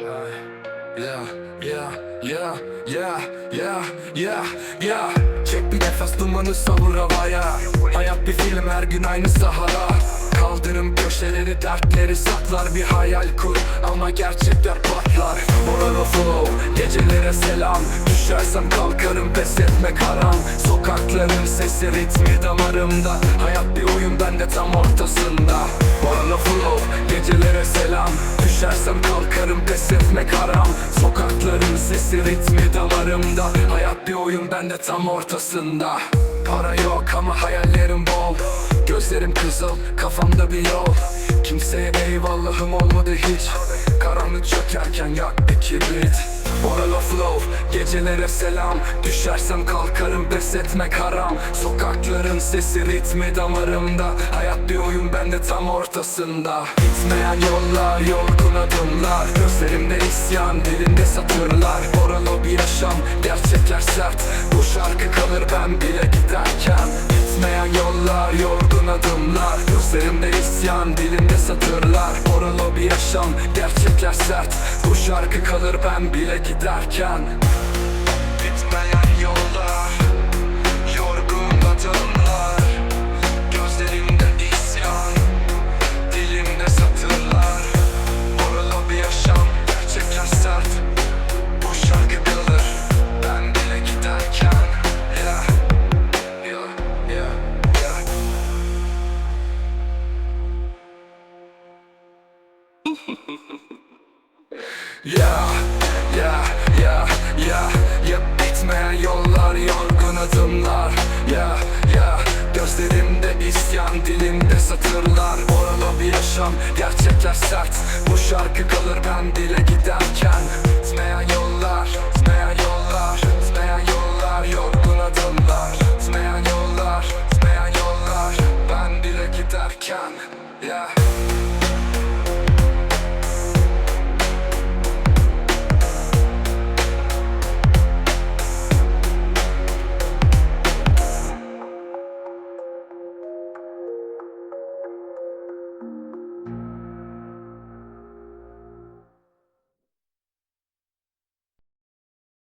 yeah, yeah, yeah, yeah, yeah, yeah, yeah. Çek bir nefes dumanı savur havaya. Hayat bir film her gün aynı sahara Kaldırım köşeleri dertleri saklar Bir hayal kur. Ama gerçekler patlar. Moral flow gecelere selam. Düşersem kalkarım pes etmek haram Sokakların sesi ritmi damarımda. Hayat bir oyun ben de tam ortasında Düşersem kalkarım pes etmek haram Sokakların sesi ritmi damarımda Hayat bir oyun ben de tam ortasında. Para yok ama hayallerim bol. Gözlerim kızıl kafamda bir yol. Kimseye eyvallahım olmadı hiç. Karanlık çökerken yak bir kibrit Moral of love Gecelere selam. Düşersem kalkarım pes etmek haram Sokakların sesi ritmi damarımda Hayat bir oyun ben de tam ortasında. Gitmeyen yollar yorgun adımlar. Gözlerimde isyan dilinde satırlar. Moral bir yaşam gerçekler sert. Bu şarkı kalır ben bile giderken. Gitmeyen yollar yorgun adımlar. Gözlerimde isyan dilimde satırlar. Moral bir yaşam gerçekler sert. Bu şarkı kalır ben bile giderken. Bitmeyen ya ya ya ya ya bitmeyen yollar yorgun adımlar. Ya ya gözlerimde isyan dilimde satırlar. Oralı bir yaşam gerçekler sert. Bu şarkı kalır ben dile giderken. Bitmeyen yollar bitmeyen yollar bitmeyen yollar yorgun adımlar. Bitmeyen yollar bitmeyen yollar ben dile giderken. Ya. yeah.